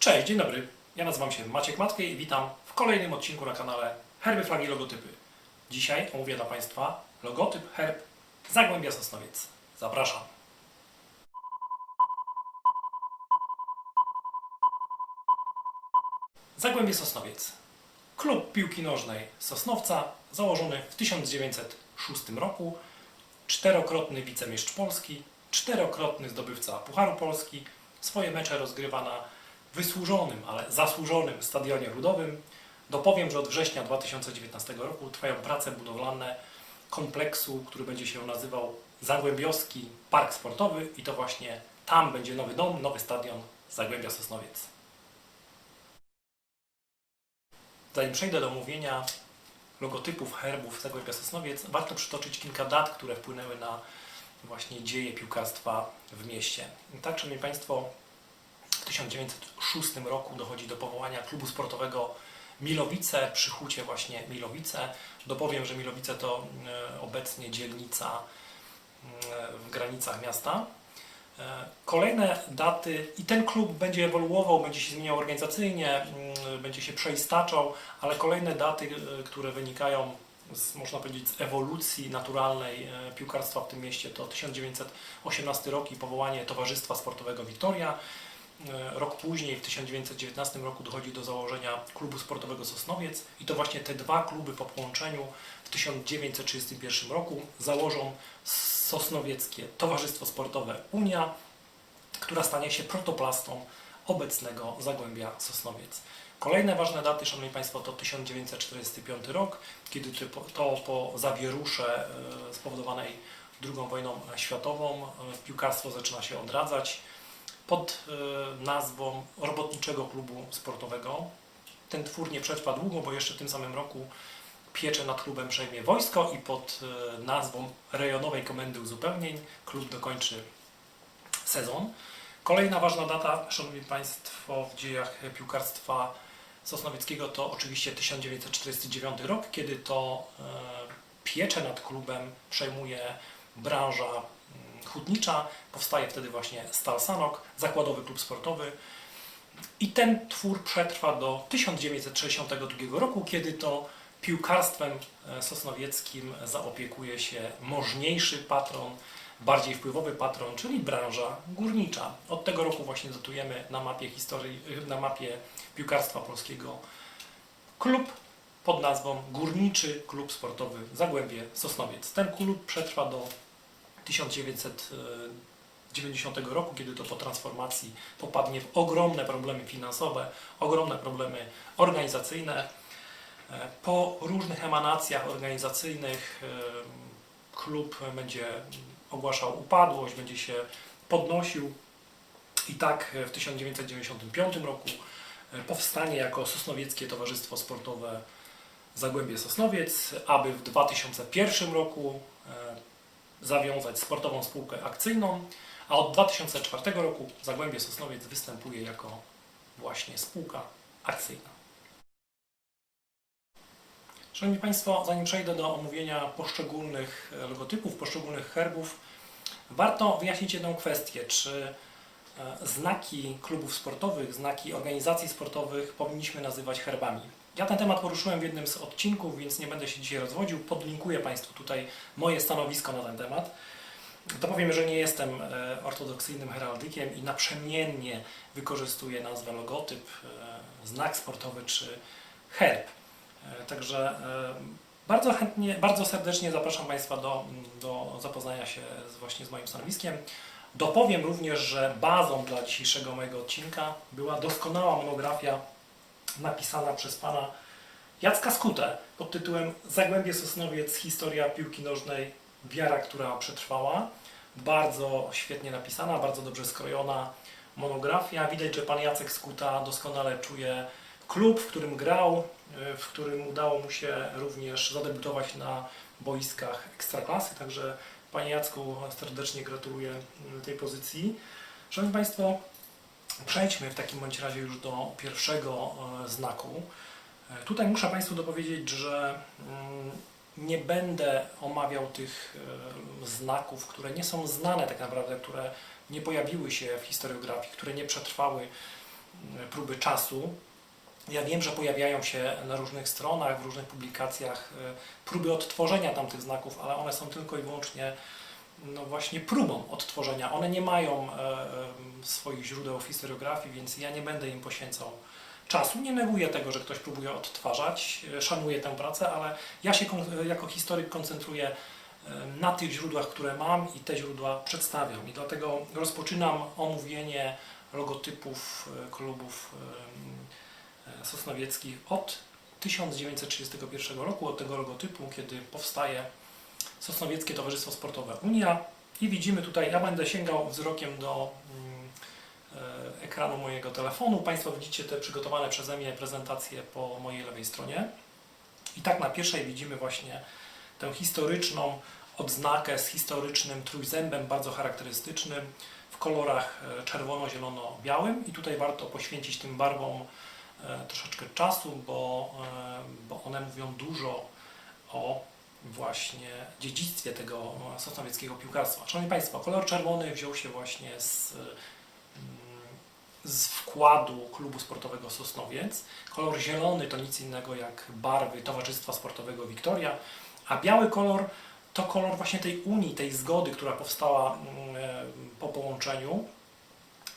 Cześć, dzień dobry. Ja nazywam się Maciek Matwiej i witam w kolejnym odcinku na kanale Herby, Flagi, Logotypy. Dzisiaj omówię dla Państwa logotyp, herb Zagłębia Sosnowiec. Zapraszam. Zagłębie Sosnowiec. Klub piłki nożnej Sosnowca, założony w 1906 roku, czterokrotny wicemistrz Polski, czterokrotny zdobywca Pucharu Polski, swoje mecze rozgrywa na wysłużonym, ale zasłużonym stadionie ludowym. Dopowiem, że od września 2019 roku trwają prace budowlane kompleksu, który będzie się nazywał Zagłębiowski Park Sportowy i to właśnie tam będzie nowy dom, nowy stadion Zagłębia Sosnowiec. Zanim przejdę do mówienia logotypów, herbów Zagłębia Sosnowiec, warto przytoczyć kilka dat, które wpłynęły na właśnie dzieje piłkarstwa w mieście. Tak, Szanowni Państwo, w 1906 roku dochodzi do powołania klubu sportowego Milowice przy hucie właśnie Milowice. Dopowiem, że Milowice to e, obecnie dzielnica e, w granicach miasta. E, Kolejne daty i ten klub będzie ewoluował, będzie się zmieniał organizacyjnie, mm, będzie się przeistaczał, ale kolejne daty, które wynikają z, można powiedzieć, z ewolucji naturalnej piłkarstwa w tym mieście to 1918 rok i powołanie Towarzystwa Sportowego Wiktoria. E, Rok później, w 1919 roku, dochodzi do założenia klubu sportowego Sosnowiec i to właśnie te dwa kluby po połączeniu w 1931 roku założą Sosnowieckie Towarzystwo Sportowe Unia, która stanie się protoplastą obecnego Zagłębia Sosnowiec. Kolejne ważne daty, Szanowni Państwo, to 1945 rok, kiedy to po- zawierusze e, spowodowanej II wojną światową e, piłkarstwo zaczyna się odradzać pod e, nazwą Robotniczego Klubu Sportowego. Ten twór nie przetrwa długo, bo jeszcze w tym samym roku pieczę nad klubem przejmie wojsko i pod e, nazwą Rejonowej Komendy Uzupełnień klub dokończy sezon. Kolejna ważna data, Szanowni Państwo, w dziejach piłkarstwa sosnowieckiego to oczywiście 1949 rok, kiedy to e, pieczę nad klubem przejmuje branża hutnicza. Powstaje wtedy właśnie Stal Sanok, zakładowy klub sportowy. I ten twór przetrwa do 1962 roku, kiedy to piłkarstwem e, sosnowieckim zaopiekuje się możniejszy patron, bardziej wpływowy patron, czyli branża górnicza. Od tego roku właśnie datujemy na mapie historii, y, na mapie piłkarstwa polskiego klub pod nazwą Górniczy Klub Sportowy Zagłębie Sosnowiec. Ten klub przetrwa do 1990 roku, kiedy to po transformacji popadnie w ogromne problemy finansowe, ogromne problemy organizacyjne. E, Po różnych emanacjach organizacyjnych e, klub będzie ogłaszał upadłość, będzie się podnosił i tak w 1995 roku e, powstanie jako Sosnowieckie Towarzystwo Sportowe Zagłębie Sosnowiec, aby w 2001 roku e, zawiązać sportową spółkę akcyjną, a od 2004 roku Zagłębie Sosnowiec występuje jako właśnie spółka akcyjna. Szanowni Państwo, zanim przejdę do omówienia poszczególnych e, logotypów, poszczególnych herbów, warto wyjaśnić jedną kwestię. Czy e, znaki klubów sportowych, znaki organizacji sportowych powinniśmy nazywać herbami? Ja ten temat poruszyłem w jednym z odcinków, więc nie będę się dzisiaj rozwodził. Podlinkuję Państwu tutaj moje stanowisko na ten temat. To powiem, że nie jestem e, ortodoksyjnym heraldykiem i naprzemiennie wykorzystuję nazwę logotyp, e, znak sportowy czy herb. E, Także bardzo chętnie, bardzo serdecznie zapraszam Państwa do, do zapoznania się z, właśnie z moim stanowiskiem. Dopowiem również, że bazą dla dzisiejszego mojego odcinka była doskonała monografia napisana przez pana Jacka Skutę pod tytułem Zagłębie Sosnowiec Historia piłki nożnej Wiara, która przetrwała. Bardzo świetnie napisana, bardzo dobrze skrojona monografia. Widać, że pan Jacek Skuta doskonale czuje klub, w którym grał, y, w którym udało mu się również zadebiutować na boiskach ekstraklasy. Także panie Jacku serdecznie gratuluję y, tej pozycji. Szanowni Państwo, przejdźmy w takim bądź razie już do pierwszego e, znaku. E, Tutaj muszę Państwu dopowiedzieć, że mm, nie będę omawiał tych e, znaków, które nie są znane tak naprawdę, które nie pojawiły się w historiografii, które nie przetrwały próby czasu. Ja wiem, że pojawiają się na różnych stronach, w różnych publikacjach próby odtworzenia tamtych znaków, ale one są tylko i wyłącznie no właśnie próbą odtworzenia. One nie mają e, e, swoich źródeł w historiografii, więc ja nie będę im poświęcał czasu. Nie neguję tego, że ktoś próbuje odtwarzać, e, szanuję tę pracę, ale ja się jako historyk koncentruję na tych źródłach, które mam i te źródła przedstawiam. I dlatego rozpoczynam omówienie logotypów klubów sosnowieckich od 1931 roku, od tego logotypu, kiedy powstaje Sosnowieckie Towarzystwo Sportowe Unia i widzimy tutaj, ja będę sięgał wzrokiem do mm, e, ekranu mojego telefonu. Państwo widzicie te przygotowane przeze mnie prezentacje po mojej lewej stronie. I tak na pierwszej widzimy właśnie tę historyczną odznakę z historycznym trójzębem, bardzo charakterystycznym, w kolorach e, czerwono-zielono-białym. I tutaj warto poświęcić tym barwom e, troszeczkę czasu, bo, bo one mówią dużo właśnie dziedzictwie tego sosnowieckiego piłkarstwa. Szanowni Państwo, kolor czerwony wziął się właśnie z, mm, z wkładu klubu sportowego Sosnowiec. Kolor zielony to nic innego jak barwy Towarzystwa Sportowego Wiktoria, a biały kolor to kolor właśnie tej unii, tej zgody, która powstała mm, e, po połączeniu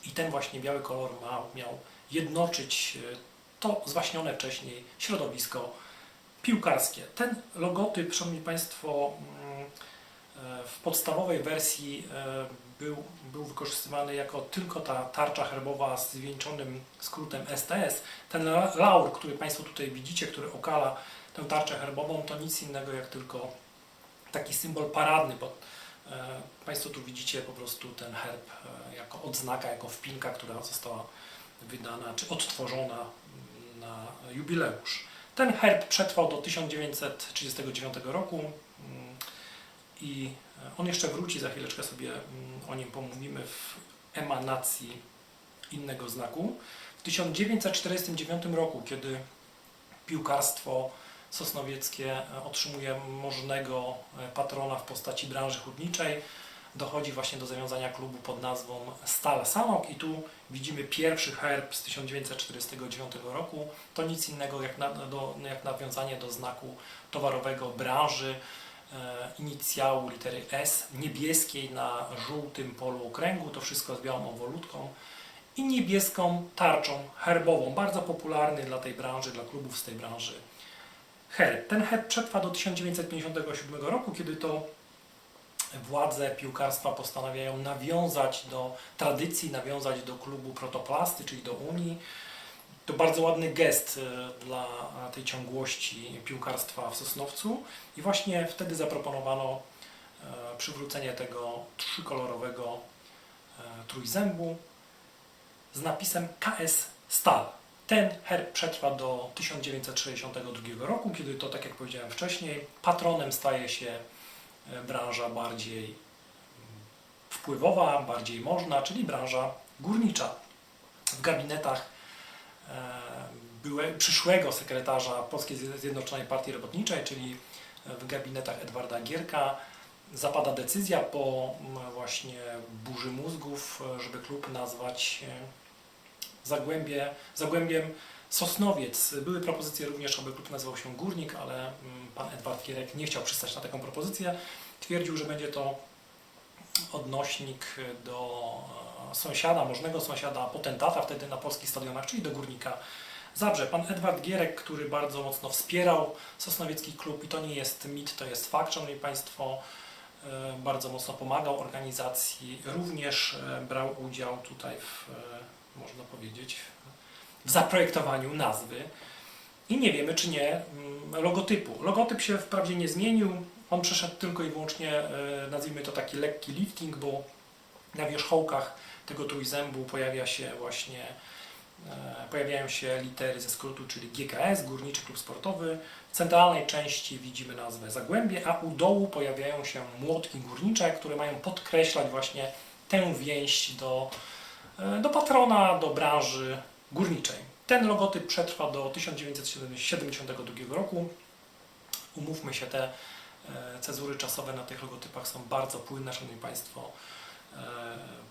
i ten właśnie biały kolor ma, miał jednoczyć e, to zwaśnione wcześniej środowisko piłkarskie. Ten logotyp, Szanowni Państwo, mm, e, w podstawowej wersji e, był, był wykorzystywany jako tylko ta tarcza herbowa z zwieńczonym skrótem STS. Ten la- laur, który Państwo tutaj widzicie, który okala tę tarczę herbową, to nic innego jak tylko taki symbol paradny, bo e, Państwo tu widzicie po prostu ten herb jako odznaka, jako wpinka, która została wydana czy odtworzona na jubileusz. Ten herb przetrwał do 1939 roku mm, i on jeszcze wróci, za chwileczkę sobie mm, o nim pomówimy w emanacji innego znaku. W 1949 roku, kiedy piłkarstwo sosnowieckie e, otrzymuje możnego e, patrona w postaci branży hutniczej, dochodzi właśnie do zawiązania klubu pod nazwą Stal Sanok i tu widzimy pierwszy herb z 1949 roku. To nic innego jak, na, do, jak nawiązanie do znaku towarowego branży, e, inicjału litery S, niebieskiej na żółtym polu okręgu, to wszystko z białą obwolutką i niebieską tarczą herbową, bardzo popularny dla tej branży, dla klubów z tej branży herb. Ten herb przetrwa do 1957 roku, kiedy to władze piłkarstwa postanawiają nawiązać do tradycji, nawiązać do klubu protoplasty, czyli do Unii. To bardzo ładny gest e, dla tej ciągłości piłkarstwa w Sosnowcu i właśnie wtedy zaproponowano e, przywrócenie tego trzykolorowego e, trójzębu z napisem KS Stal. Ten herb przetrwa do 1962 roku, kiedy to, tak jak powiedziałem wcześniej, patronem staje się branża bardziej wpływowa, bardziej można, czyli branża górnicza. W gabinetach e, przyszłego sekretarza Polskiej Zjednoczonej Partii Robotniczej, czyli w gabinetach Edwarda Gierka, zapada decyzja po właśnie burzy mózgów, e, żeby klub nazwać e, Zagłębie, Zagłębiem Sosnowiec. Były propozycje również, aby klub nazywał się Górnik, ale mm, pan Edward Gierek nie chciał przystać na taką propozycję. Twierdził, że będzie to odnośnik do e, sąsiada, możnego sąsiada, potentata wtedy na polskich stadionach, czyli do Górnika Zabrze. Pan Edward Gierek, który bardzo mocno wspierał Sosnowiecki Klub i to nie jest mit, to jest fakt, Szanowni Państwo, e, bardzo mocno pomagał organizacji, również e, brał udział tutaj w, można powiedzieć, w zaprojektowaniu nazwy i nie wiemy, czy nie mm, logotypu. Logotyp się wprawdzie nie zmienił, on przeszedł tylko i wyłącznie, e, nazwijmy to taki lekki lifting, bo na wierzchołkach tego trójzębu pojawia się właśnie e, pojawiają się litery ze skrótu, czyli GKS, Górniczy Klub Sportowy. W centralnej części widzimy nazwę Zagłębie, a u dołu pojawiają się młotki górnicze, które mają podkreślać właśnie tę więź do, e, do patrona, do branży górniczej. Ten logotyp przetrwa do 1972 roku. Umówmy się, te e, cezury czasowe na tych logotypach są bardzo płynne, Szanowni Państwo. E,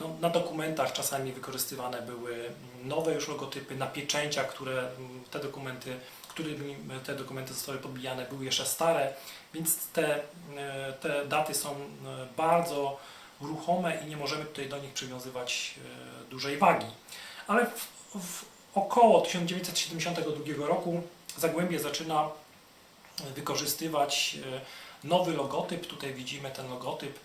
No, na dokumentach czasami wykorzystywane były nowe już logotypy, na pieczęciach, które mm, te dokumenty, którymi te dokumenty zostały podbijane, były jeszcze stare, więc te, e, te daty są bardzo ruchome i nie możemy tutaj do nich przywiązywać dużej wagi. Ale w, w około 1972 roku Zagłębie zaczyna wykorzystywać e, nowy logotyp. Tutaj widzimy ten logotyp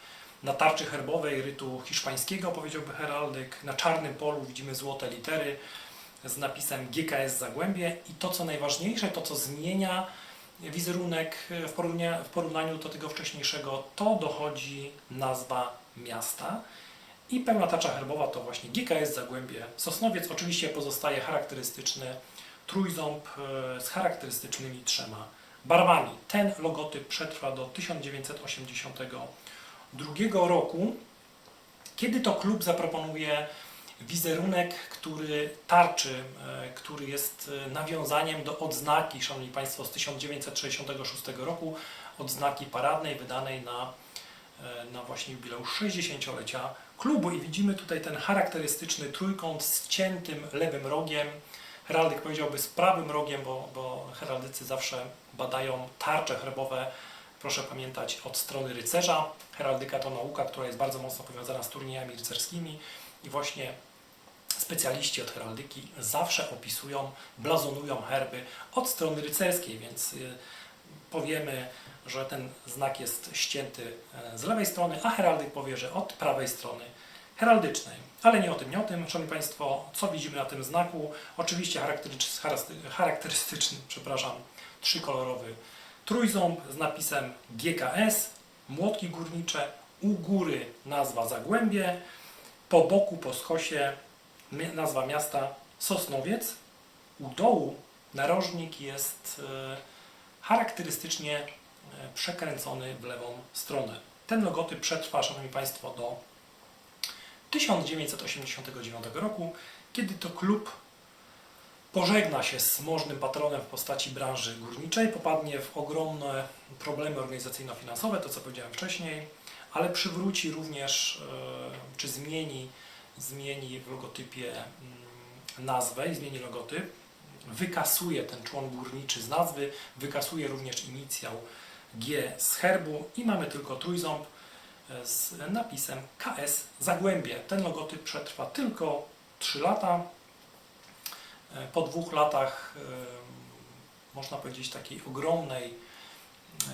na tarczy herbowej rytu hiszpańskiego, powiedziałby heraldyk. Na czarnym polu widzimy złote litery z napisem GKS Zagłębie i to co najważniejsze, to co zmienia wizerunek w porównaniu, w porównaniu do tego wcześniejszego, to dochodzi nazwa miasta. I pełna tarcza herbowa to właśnie GKS Zagłębie Sosnowiec. Oczywiście pozostaje charakterystyczny trójząb e, z charakterystycznymi trzema barwami. Ten logotyp przetrwa do 1982 roku, kiedy to klub zaproponuje wizerunek, który tarczy, e, który jest e, nawiązaniem do odznaki, Szanowni Państwo, z 1966 roku, odznaki paradnej wydanej na, na właśnie jubileusz 60-lecia klubu. I widzimy tutaj ten charakterystyczny trójkąt z ciętym lewym rogiem, heraldyk powiedziałby z prawym rogiem, bo, bo heraldycy zawsze badają tarcze herbowe, proszę pamiętać, od strony rycerza. Heraldyka to nauka, która jest bardzo mocno powiązana z turniejami rycerskimi i właśnie specjaliści od heraldyki zawsze opisują, blazonują herby od strony rycerskiej, więc y, powiemy, że ten znak jest ścięty e, z lewej strony, a heraldyk powie, że od prawej strony heraldycznej. Ale nie o tym, nie o tym. Szanowni Państwo, co widzimy na tym znaku? Oczywiście charakterystyczny, przepraszam, trzykolorowy trójząb z napisem GKS, młotki górnicze, u góry nazwa Zagłębie, po boku, po skosie nazwa miasta Sosnowiec, u dołu narożnik jest e, charakterystycznie e, przekręcony w lewą stronę. Ten logotyp przetrwa, Szanowni Państwo, do 1989 roku, kiedy to klub pożegna się z możnym patronem w postaci branży górniczej, popadnie w ogromne problemy organizacyjno-finansowe, to co powiedziałem wcześniej, ale przywróci również, e, czy zmieni, zmieni w logotypie mm, nazwę i zmieni logotyp, wykasuje ten człon górniczy z nazwy, wykasuje również inicjał G z herbu i mamy tylko trójząb e, z napisem KS Zagłębie. Ten logotyp przetrwa tylko 3 lata. E, Po dwóch latach, e, można powiedzieć, takiej ogromnej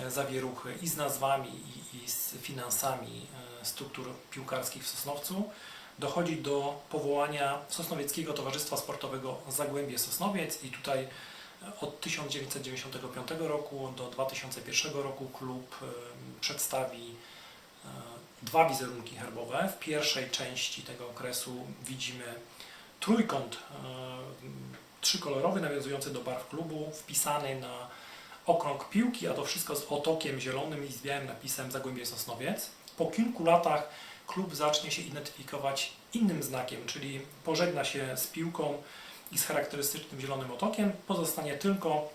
zawieruchy i z nazwami, i, i z finansami struktur piłkarskich w Sosnowcu, dochodzi do powołania Sosnowieckiego Towarzystwa Sportowego Zagłębie Sosnowiec i tutaj e, od 1995 roku do 2001 roku klub e, przedstawi e, dwa wizerunki herbowe. W pierwszej części tego okresu widzimy trójkąt trzykolorowy nawiązujący do barw klubu, wpisany na okrąg piłki, a to wszystko z otokiem zielonym i z białym napisem Zagłębie Sosnowiec. Po kilku latach klub zacznie się identyfikować innym znakiem, czyli pożegna się z piłką i z charakterystycznym zielonym otokiem. Pozostanie tylko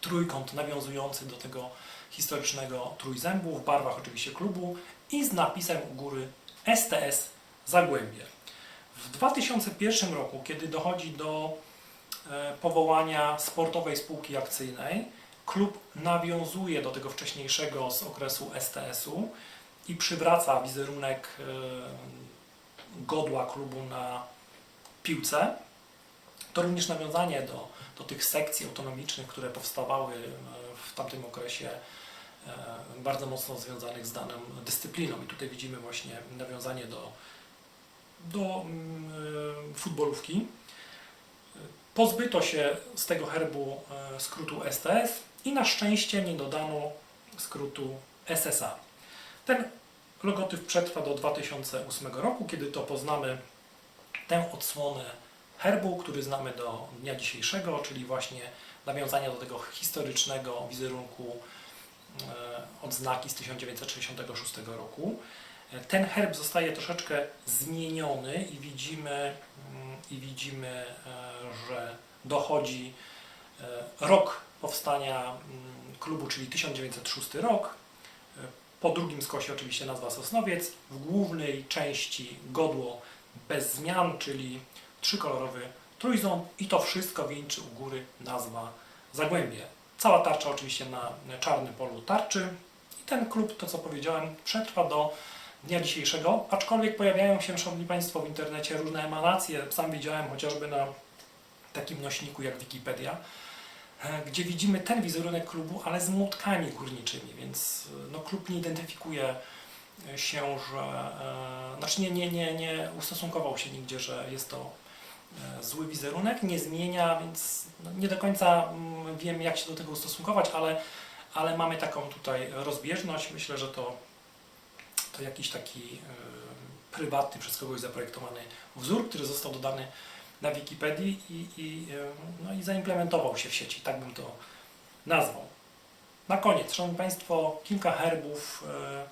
trójkąt nawiązujący do tego historycznego trójzębu w barwach oczywiście klubu i z napisem u góry STS Zagłębie. W 2001 roku, kiedy dochodzi do e, powołania sportowej spółki akcyjnej, klub nawiązuje do tego wcześniejszego z okresu STS-u i przywraca wizerunek e, godła klubu na piłce. To również nawiązanie do, do tych sekcji autonomicznych, które powstawały e, w tamtym okresie, e, bardzo mocno związanych z daną dyscypliną. I tutaj widzimy właśnie nawiązanie do, do mm, futbolówki. Pozbyto się z tego herbu skrótu STS i na szczęście nie dodano skrótu SSA. Ten logotyp przetrwa do 2008 roku, kiedy to poznamy tę odsłonę herbu, który znamy do dnia dzisiejszego, czyli właśnie nawiązania do tego historycznego wizerunku e, odznaki z 1966 roku. E, Ten herb zostaje troszeczkę zmieniony i widzimy, mm, i widzimy e, że dochodzi rok powstania mm, klubu, czyli 1906 rok. Po drugim skosie oczywiście nazwa Sosnowiec. W głównej części godło bez zmian, czyli trzykolorowy trójząb i to wszystko wieńczy u góry nazwa Zagłębie. Cała tarcza oczywiście na czarnym polu tarczy i ten klub, to co powiedziałem, przetrwa do dnia dzisiejszego, aczkolwiek pojawiają się, Szanowni Państwo, w internecie różne emanacje, sam widziałem chociażby na takim nośniku jak Wikipedia, gdzie widzimy ten wizerunek klubu, ale z młotkami górniczymi, więc e, no, klub nie identyfikuje się, że, e, znaczy nie, nie, nie, nie ustosunkował się nigdzie, że jest to e, zły wizerunek, nie zmienia, więc no, nie do końca mm, wiem, jak się do tego ustosunkować, ale, ale mamy taką tutaj rozbieżność. Myślę, że to, to jakiś taki e, prywatny, przez kogoś zaprojektowany wzór, który został dodany na Wikipedii i, i, e, no, i zaimplementował się w sieci, tak bym to nazwał. Na koniec, Szanowni Państwo, kilka herbów, e,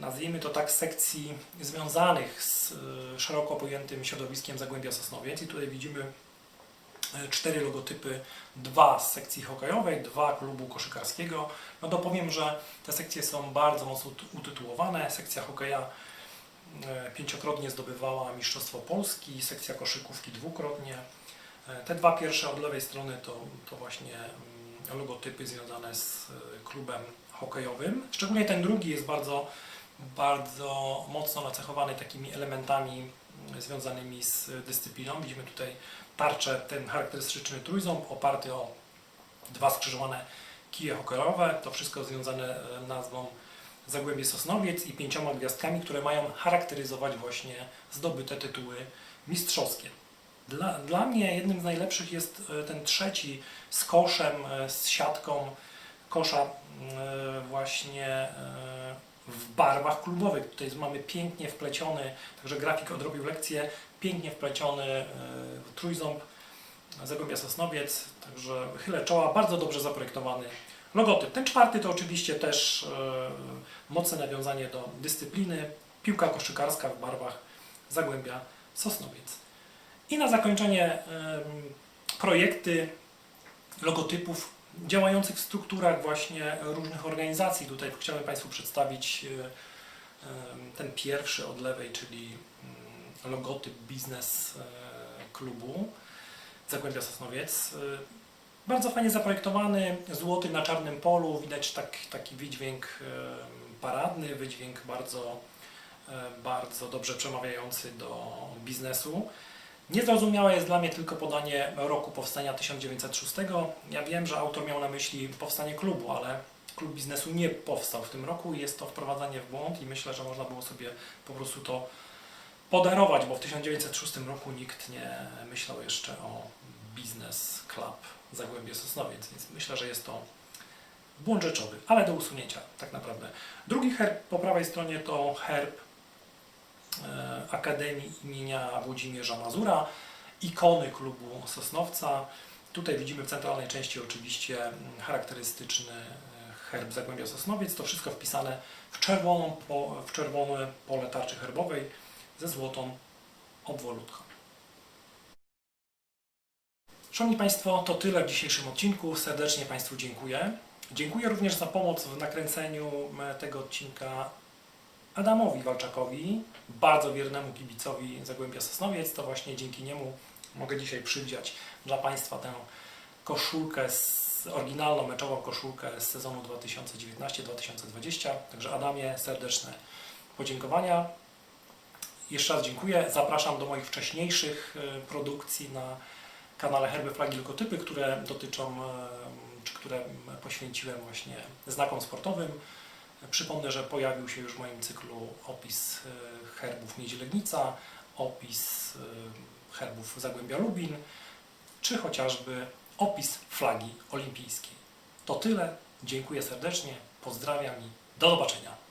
nazwijmy to tak, sekcji związanych z e, szeroko pojętym środowiskiem Zagłębia Sosnowiec. I tutaj widzimy cztery logotypy, dwa z sekcji hokejowej, dwa klubu koszykarskiego. No to powiem, że te sekcje są bardzo mocno ut- utytułowane. Sekcja hokeja pięciokrotnie zdobywała Mistrzostwo Polski, sekcja koszykówki dwukrotnie. E, Te dwa pierwsze od lewej strony to, to właśnie mm, logotypy związane z e, klubem hokejowym. Szczególnie ten drugi jest bardzo, bardzo mocno nacechowany takimi elementami mm, związanymi z dyscypliną. Widzimy tutaj tarczę, ten charakterystyczny trójząb oparty o dwa skrzyżowane kije hokejowe. To wszystko związane e, nazwą Zagłębie Sosnowiec i pięcioma gwiazdkami, które mają charakteryzować właśnie zdobyte tytuły mistrzowskie. Dla, dla mnie jednym z najlepszych jest e, ten trzeci z koszem, e, z siatką kosza e, właśnie w barwach klubowych. Tutaj mamy pięknie wpleciony, także grafik odrobił lekcję, pięknie wpleciony trójząb Zagłębia Sosnowiec, także chylę czoła, bardzo dobrze zaprojektowany logotyp. Ten czwarty to oczywiście też e, mocne nawiązanie do dyscypliny, piłka koszykarska w barwach Zagłębia Sosnowiec. I na zakończenie projekty logotypów działających w strukturach właśnie różnych organizacji. Tutaj chciałem Państwu przedstawić e, ten pierwszy od lewej, czyli mm, logotyp biznes e, klubu Zagłębia Sosnowiec. Bardzo fajnie zaprojektowany, złoty na czarnym polu, widać tak, taki wydźwięk paradny, wydźwięk bardzo, e, bardzo dobrze przemawiający do biznesu. Niezrozumiałe jest dla mnie tylko podanie roku powstania 1906. Ja wiem, że autor miał na myśli powstanie klubu, ale klub biznesu nie powstał w tym roku i jest to wprowadzanie w błąd i myślę, że można było sobie po prostu to podarować, bo w 1906 roku nikt nie myślał jeszcze o Business Club Zagłębie Sosnowiec, więc myślę, że jest to błąd rzeczowy, ale do usunięcia tak naprawdę. Drugi herb po prawej stronie to herb e, Akademii imienia Włodzimierza Mazura, ikony klubu Sosnowca. Tutaj widzimy w centralnej części oczywiście charakterystyczny e, herb Zagłębia Sosnowiec. To wszystko wpisane w, czerwoną, w czerwone pole tarczy herbowej ze złotą obwolutką. Szanowni Państwo, to tyle w dzisiejszym odcinku. Serdecznie Państwu dziękuję. Dziękuję również za pomoc w nakręceniu e, tego odcinka Adamowi Walczakowi, bardzo wiernemu kibicowi Zagłębia Sosnowiec. To właśnie dzięki niemu mogę dzisiaj przywdziać dla Państwa tę koszulkę, z, oryginalną meczową koszulkę z sezonu 2019-2020. Także Adamie serdeczne podziękowania. Jeszcze raz dziękuję. Zapraszam do moich wcześniejszych e, produkcji na kanale Herby, Flagi, Logotypy, które dotyczą, e, czy które poświęciłem właśnie znakom sportowym. Przypomnę, że pojawił się już w moim cyklu opis e, herbów Miedzi Legnica, opis e, herbów Zagłębia Lubin, czy chociażby opis flagi olimpijskiej. To tyle. Dziękuję serdecznie, pozdrawiam i do zobaczenia.